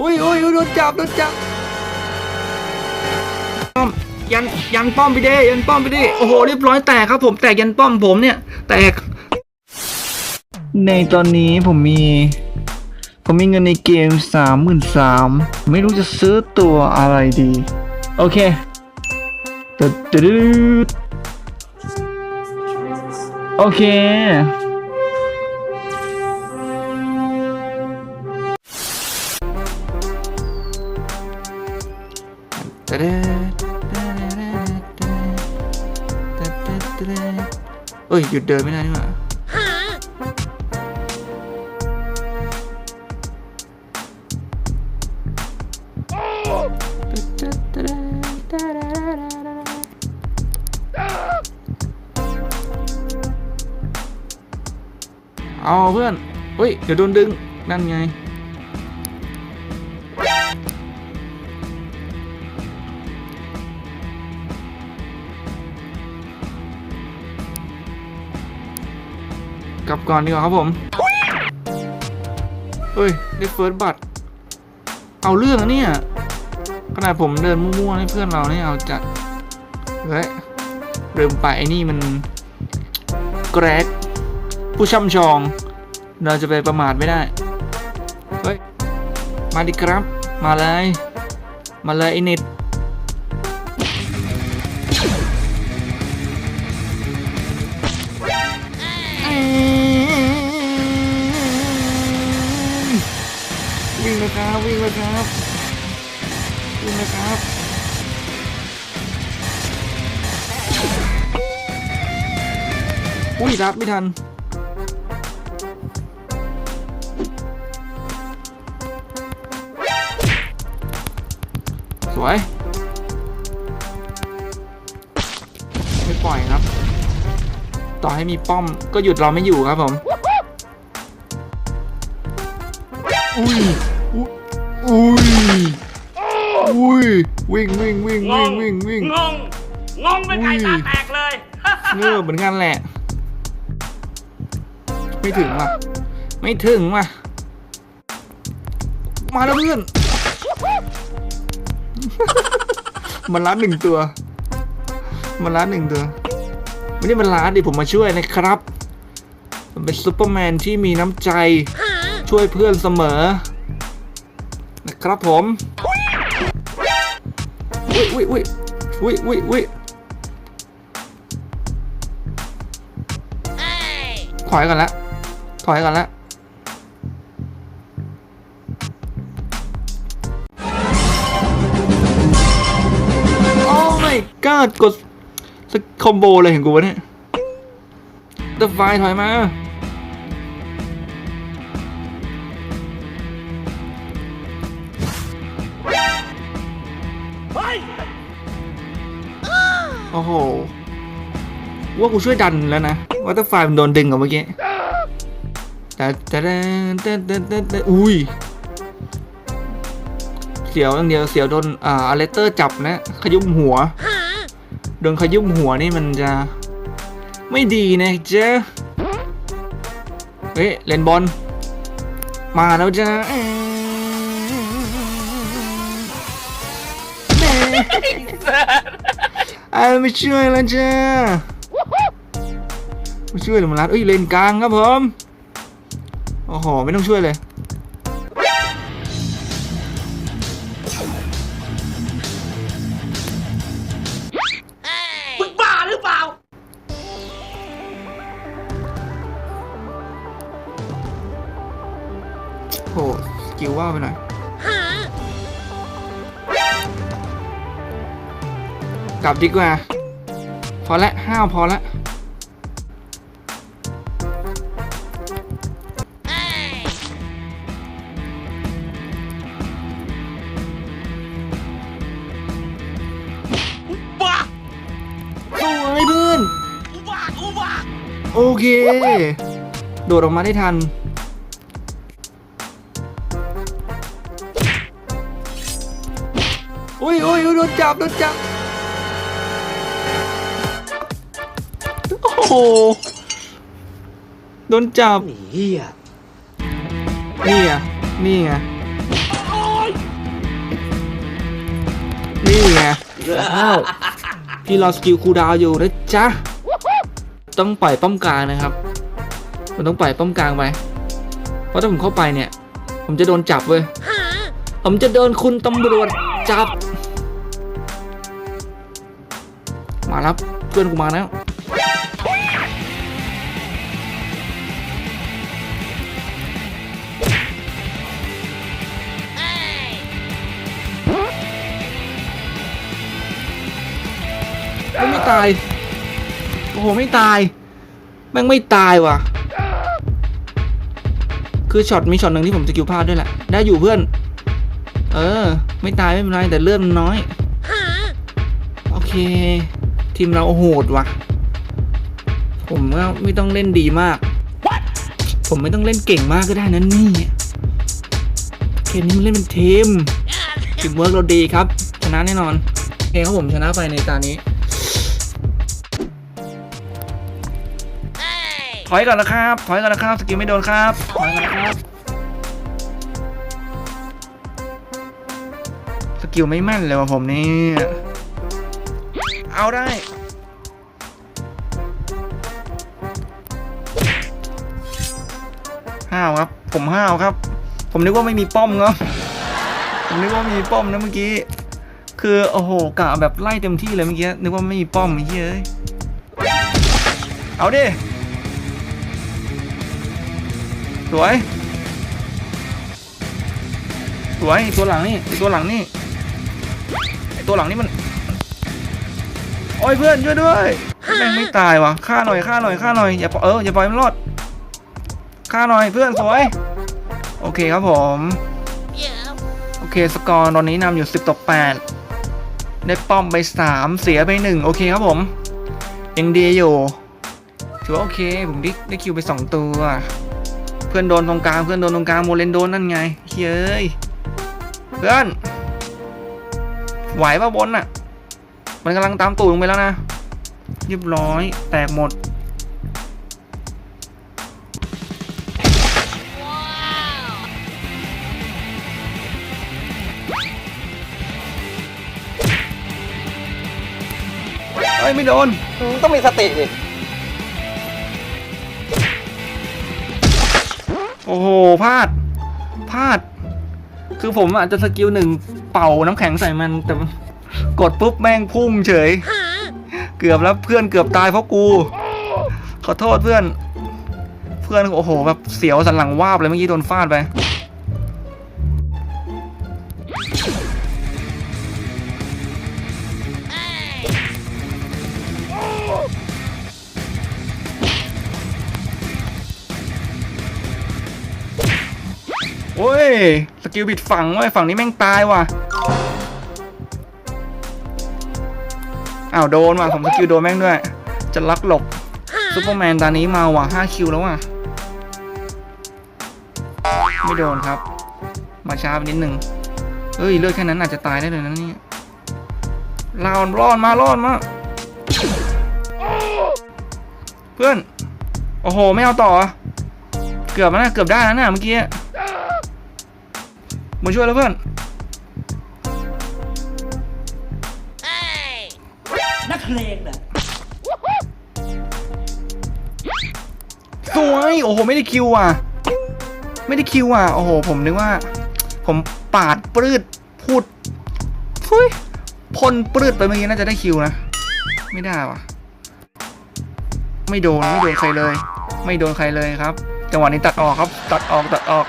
อุ้ยอุ้ยอุ้ยโดนจับโดนจับป้อมยันยันป้อมไปดิยันป้อมไปดิโอ้โหเรียบร้อยแตกครับ ผมแตกยันป้อมผมเนี่ย แตก ในตอนนี้ผมมี ผมมีเงินในเกมสามหมื่นสามไม่รู้จะซื้อตัวอะไรดี โอเคตึ๊ดตึ๊ดตึ๊ดโอเค อ้ยหยุดเดินไม่ได้นี่หว่าเอาเพื่อนเฮ้ย เดี๋ยวโดนดึง นั่นไง ก่อนดีกว่าครับผมเฮ้ย ได้เฟิร์สบัตรเอาเรื่องอะเนี่ย ขนาดผมเดินมั่วๆให้เพื่อนเราเนี่ยเอาจัดเฮ้ยเริ่มไปไอ้นี่มันแกรกผู้ช่ำชอง เราจะไปประมาทไม่ได้ เฮ้ย มาดิครับ มาเลย มาเลยไอ้เน็ต เลยครับ วิ่งเลยครับวิ่งเลยครับอุ้ยรับไม่ทันสวยไม่ปล่อยครับ ต่อให้มีป้อมก็หยุดเราไม่อยู่ครับผมอุ้ยอุ้ยอุ้ย งวิ่งวิ่งวิ่งวิ่ง งง งงเป็นไก่ตาแตกเลยเงือเหมือนกันแหละ ไม่ถึงว่ะ ไม่ถึงว่ะ มาแล้วเพื่อน มันล้านหนึ่งตัว มันล้านหนึ่งตัว ไม่ได้มันล้านดิผมมาช่วยนะครับ มันเป็นซูเปอร์แมนที่มีน้ำใจ ช่วยเพื่อนเสมอ นะครับผม อุ้ยอุ้ยอุ้ยอุ้ยอุ้ยอุ้ยถอยก่อนละถอยก่อนละโอ้ my god กดสคอมโบเลยเห็นกูวะเนี่ยเดอะไฟถอยมา อ้โห ว่ากูช่วยดันแล้วนะวัตเตอร์ไฟมันโดนดึงออกเมื่อกี้แต่แต่แต่แต่แต่แต่แต่อุ้ย เสียวอย่างเดียว เสียวโดน อ่าอเลเตอร์จับนะ ขยุมหัว โดนขยุมหัวนี่มันจะ ไม่ดีนะเจ๊เฮ้ย เลนบอล มาแล้วจ้า อ้ไม่ช่วยแล้วจ้าไม่ช่วยหรือมันรัดเอ้ยเลนกลางครับผมโอ้โหไม่ต้องช่วยเลย ลับดีกว่า พอละห้าวพอละสวยเพื่อนกูบ้ากูบ้าโอเค โดดออกมาได้ทัน อุ้ยอุ้ยอุ๊ยโดนจับ โดนจับ โอ้โห โดนจับ เฮียนี่ไงนี่ไงโอ้ยนี่ไงอ้าวพี่รอสกิลคูลดาวน์อยู่นะจ๊ะ ต้องปล่อยป้อมกลางนะครับ มันต้องปล่อยป้อมกลางไป เพราะถ้าผมเข้าไปเนี่ย ผมจะโดนจับเว้ย ผมจะโดนคุณตำรวจจับ มาแล้วเพื่อนกูมาแล้ว ตาย โอ้โห ไม่ตาย แม่งไม่ตายว่ะ คือช็อตมีช็อตหนึ่งที่ผมสกิลพลาดด้วยแหละ ได้อยู่เพื่อน เออ ไม่ตายไม่เป็นไรแต่เลือดมันน้อย โอเค ทีมเราโหดว่ะ ผมก็ไม่ต้องเล่นดีมาก ผมไม่ต้องเล่นเก่งมากก็ได้นะนี่เกมนี้มันเล่นเป็นทีมทีมเวิร์กเราดีครับ ชนะแน่นอนโอเคครับผมชนะไปในตานี้ ถอยก่อนนะครับ ถอยก่อนนะครับ สกิลไม่โดนครับ ถอยก่อนนะครับ สกิลไม่แม่นเลยว่ะผมนี่ เอาได้ ห้าวครับ ผมห้าวครับ ผมนึกว่าไม่มีป้อมครับ ผมนึกว่ามีป้อมนะเมื่อกี้ คือ โอ้โหกะแบบไล่เต็มที่เลยเมื่อกี้ นึกว่าไม่มีป้อมเหี้ยเอ้ย เอาดิ สวย สวยตัวหลังนี่ตัวหลังนี่ตัวหลังนี่มันโอ้ยเพื่อนช่วยด้วยแม่งไม่ตายวะฆ่าหน่อยฆ่าหน่อยฆ่าหน่อยอย่าเอออย่าปล่อยมันรอดฆ่าหน่อยเพื่อนสวย โอเคครับผมโอเคสกอร์ตอนนี้นำอยู่ 10ต่อ8ได้ป้อมไป 3 เสียไป 1 โอเคครับผมยังดีอยู่ถือว่าโอเค ผมได้ได้คิวไป 2 ตัว เพื่อนโดนตรงกลางเพื่อนโดนตรงกลางโมเลนโดนนั่นไงเฮ้ยเพื่อนไหวป่ะบนอะ มันกำลังตามตูดลงไปแล้วนะเรียบร้อยแตกหมดเฮ้ยไม่โดน ต้องมีสติดิ โอ้โหพลาดพลาด คือผมอาจจะสกิลหนึ่งเป่าน้ำแข็งใส่มัน แต่กดปุ๊บแม่งพุ่งเฉย เกือบแล้วเพื่อนเกือบตายเพราะกู ขอโทษเพื่อน เพื่อนโอ้โหแบบเสียวสันหลังวาบเลยเมื่อกี้โดนฟาดไป ย สกิลผิดฝั่งเว้ยฝั่งนี้แม่งตายว่ะอ้าวโดนว่ะผมสกิลโดนแม่งด้วย จะลักหลบซูเปอร์แมนตอนนี้มาว่ะ5คิวแล้วว่ะ ไม่โดนครับ มาช้าไปนิดนึงเฮ้ยเลือดแค่นั้นอาจจะตายได้เลยนะเนี่ยรอดรอดมารอดมาเพื่อน โอ้โห ไม่เอาต่อ เกือบแล้วนะเกือบได้แล้วนะเมื่อกี้ มาช่วยแล้วเพื่อนนักเลงน่ะสวยโอ้โห ไม่ได้คิวอะ ไม่ได้คิวอะ โอ้โห ผมนึกว่า ผมปาดปลืดพูดทุยพ่นปลืดไปเมื่อกี้น่าจะได้คิวนะ ไม่ได้ว่ะ ไม่โดน ไม่โดนใครเลย ไม่โดนใครเลยครับ จังหวะนี้ตัดออกครับ ตัดออกตัดออก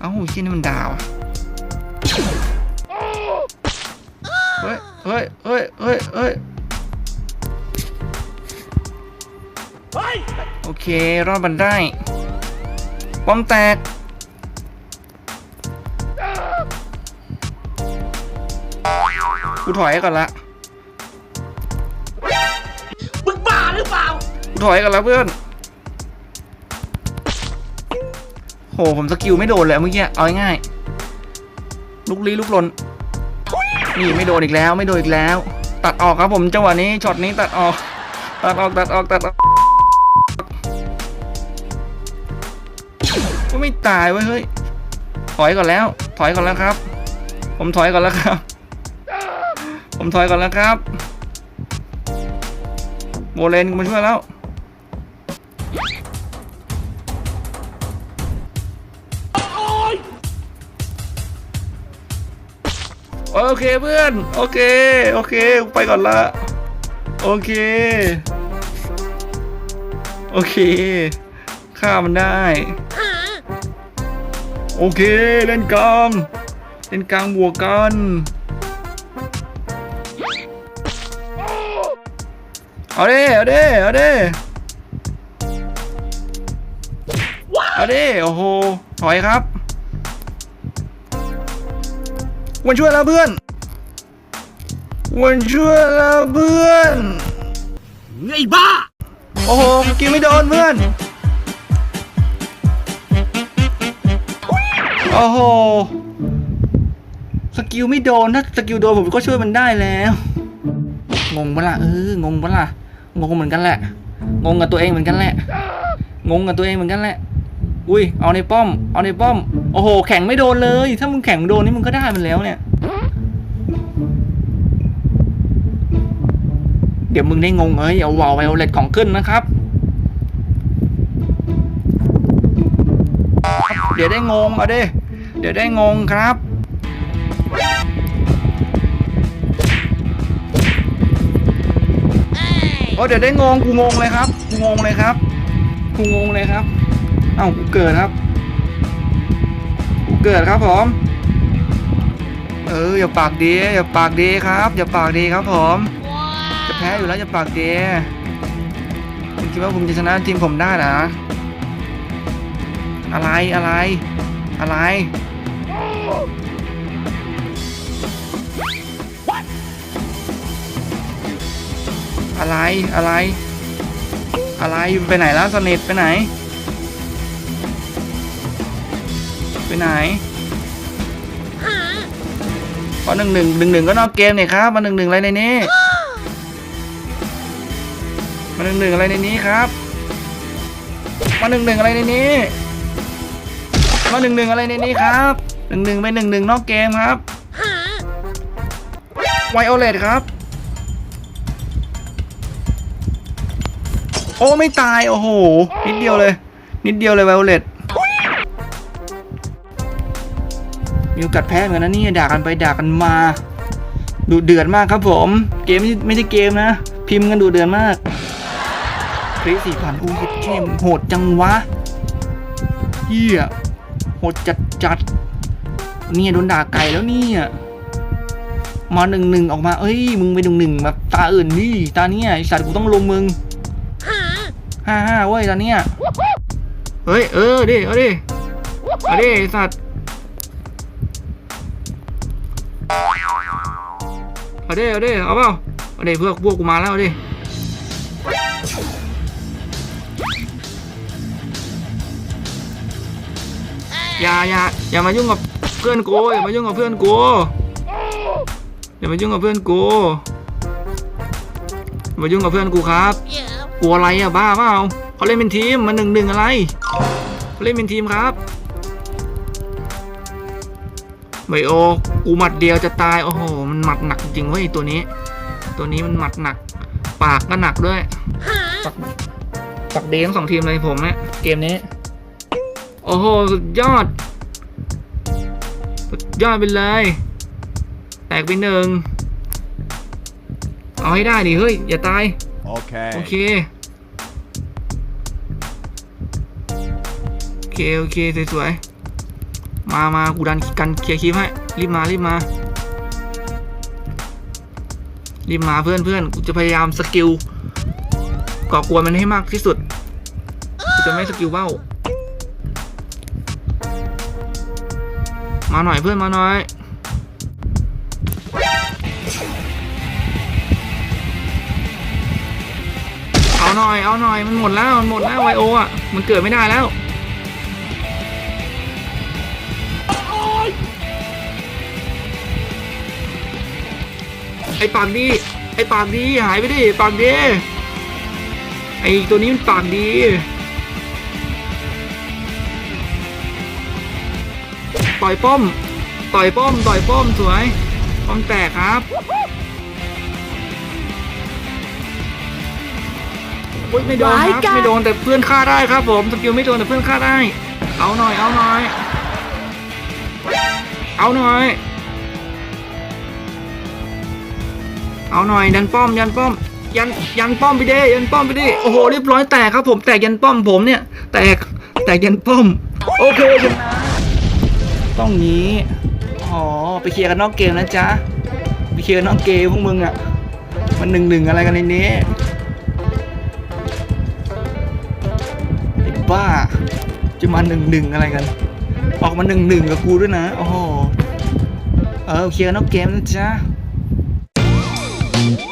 เอ้าชิ้นนี่มันดาวอะเฮ้ยเฮ้ยเฮ้ยเฮ้ยเฮ้ยเฮ้ยโอเค รอดมันได้ ป้อมแตก กูถอยก่อนละ มึงบ้าหรือเปล่า กูถอยก่อนละเพื่อน หผมสกิลไม่โดนเลยเมื่อกี้เอาง่ายลุกลี้ลุกลนนี่ไม่โดนอีกแล้วไม่โดนอีกแล้ว ตัดออกครับผมจังหวะนี้ช็อตนี้ตัดออก ตัดออกตัดออกตัดออกก็ไม่ตายเว้ยเฮ้ยถอยก่อนแล้ว ถอยก่อนแล้วครับ ผมถอยก่อนแล้วครับ ผมถอยก่อนแล้วครับโมเลนมาช่วยแล้ว โอเคเพื่อน โอเค โอเค ไปก่อนละ โอเค โอเคฆ่ามันได้ โอเค เล่นกลางเล่นกลางบวกกันเอาเดิเอาเดิเอาเดิเอาเดิโอ้โหถอยครับ วันช่วยแล้วเพื่อน วันช่วยแล้วเพื่อนไอ้บ้า โอ้โหกินไม่โดนเพื่อน โอ้โห สกิลไม่โดน ถ้าสกิลโดนผมก็ช่วยมันได้แล้ว งงปะล่ะเอองงปะล่ะงงเหมือนกันแหละ งงกับตัวเองเหมือนกันแหละ งงกับตัวเองเหมือนกันแหละ อุ้ย เอาในป้อม เอาในป้อม โอ้โห แข่งไม่โดนเลย ถ้ามึงแข่งโดนนี่มึงก็ได้มันแล้วเนี่ย เดี๋ยวมึงได้งงเอ้ย เอาวาวไวโอเลตของขึ้นนะครับ เดี๋ยวได้งงเอาดิเดี๋ยวได้งงครับโอ้เดี๋ยวได้งงกูงงเลยครับ กูงงเลยครับ กูงงเลยครับ เอ้ากูเกิดครับ เกิดครับผมเอออย่าปากดีอย่าปากดีครับ อย่าปากดีครับผมจะแพ้อยู่แล้วจะปากดีคุณคิดว่าผมจะชนะทีมผมได้หรออะไรอะไรอะไรอะไรอะไร อะไรไปไหนแล้วสนิทไปไหน ไปไหนพอหนึ่งหนึ่งหนึ่งหนึ่งก็นอกเกมเนี่ยครับมาหนึ่งหนึ่งอะไรในนี้มาหนึ่งหนึ่งอะไรในนี้ครับมาหนึ่งหนึ่งอะไรในนี้มาหนึ่งหนึ่งอะไรในนี้ครับหนึ่งหนึ่งไปหนึ่งหนึ่งนอกเกมครับไวโอเลตครับโอ้ไม่ตายโอ้โหนิดเดียวเลย นิดเดียวเลยไวโอเลต มีโอกาสแพ้เหมือนกันนะนี่ด่ากันไปด่ากันมาดูเดือดมากครับผม เกมไม่ไม่ใช่เกมนะ พิมพ์กันดูเดือดมากคริสี่พันอู้ยเจมโหดจังวะเฮียโหดจัดจัดเนี่ยโดนด่าไก่แล้วเนี่ยมาหนึ่งหนึ่งออกมา เอ้ย มึงไปหนึ่งหนึ่งแบบตาอื่นดิตาเนี้ยไอสัตว์กูต้องลงมึงห้าห้าเว้ยตอนเนี้ยเฮ้ยเออดิเอาดิเอาดิไอสัตว์ เอาดิเอาดิเอาเปล่าเอาดิเพื่อพวกกูมาแล้วเอาดิอย่าอย่าอย่ามายุ่งกับเพื่อนกูอย่ามายุ่งกับเพื่อนกูอย่ามายุ่งกับเพื่อนกูอย่ามายุ่งกับเพื่อนกูครับกลัวอะไรอะบ้าเปล่าเขาเล่นเป็นทีมมันหนึ่งหนึ่งอะไรเขาเล่นเป็นทีมครับ ไบโอกูหมัดเดียวจะตาย โอ้โห มันหมัดหนักจริงเว้ยตัวนี้ ตัวนี้มันหมัดหนัก ปากก็หนักด้วยปักปักเดทั้งสองทีมเลยผมเนี่ยเกมนี้ โอ้โหสุดยอดสุดยอดไปเลย แตกไปหนึ่งเอาให้ได้ดิเฮ้ย อย่าตาย Okay. โอเค โอเค โอเค สวยๆ มามากูดันกันเคลียร์คลิปให้ รีบมา รีบมา รีบมาเพื่อนเพื่อนกูจะพยายามสกิลก่อกวนมันให้มากที่สุดกูจะไม่สกิลเบ้า มาหน่อยเพื่อนมาหน่อยเอาหน่อย เอาหน่อย มันหมดแล้ว มันหมดแล้วไวโออะ มันเกิดไม่ได้แล้ว ไอ้ปามดีไอ้ปามดีหายไปดิปามดีไอ้ตัวนี้มันปามดีต่อยป้อม ต่อยป้อม ต่อยป้อมสวยป้อมแตกครับไม่โดนครับไม่โดนแต่เพื่อนฆ่าได้ครับผมสกิลไม่โดนแต่เพื่อนฆ่าได้ เอาหน่อย เอาหน่อย เอาหน่อย เอาหน่อยยันป้อมยันป้อมยันยันป้อมไปดิยันป้อมไปดิโอ้โหเรียบร้อยแตกครับผมแตกยันป้อมผมเนี่ย แตกแตกยันป้อม โอเคชนะต้องงี้อ๋อไปเคลียร์กันนอกเกมนะจ๊ะไปเคลียร์นอกเกมพวกมึงอะมันหนึ่งหนึ่งอะไรกันในนี้ไอ้บ้า จะมาหนึ่งหนึ่งอะไรกัน ออกมาหนึ่งหนึ่งกับกูด้วยนะโอ้โหเออเคลียร์นนอกเกมนะจ๊ะ Thank you.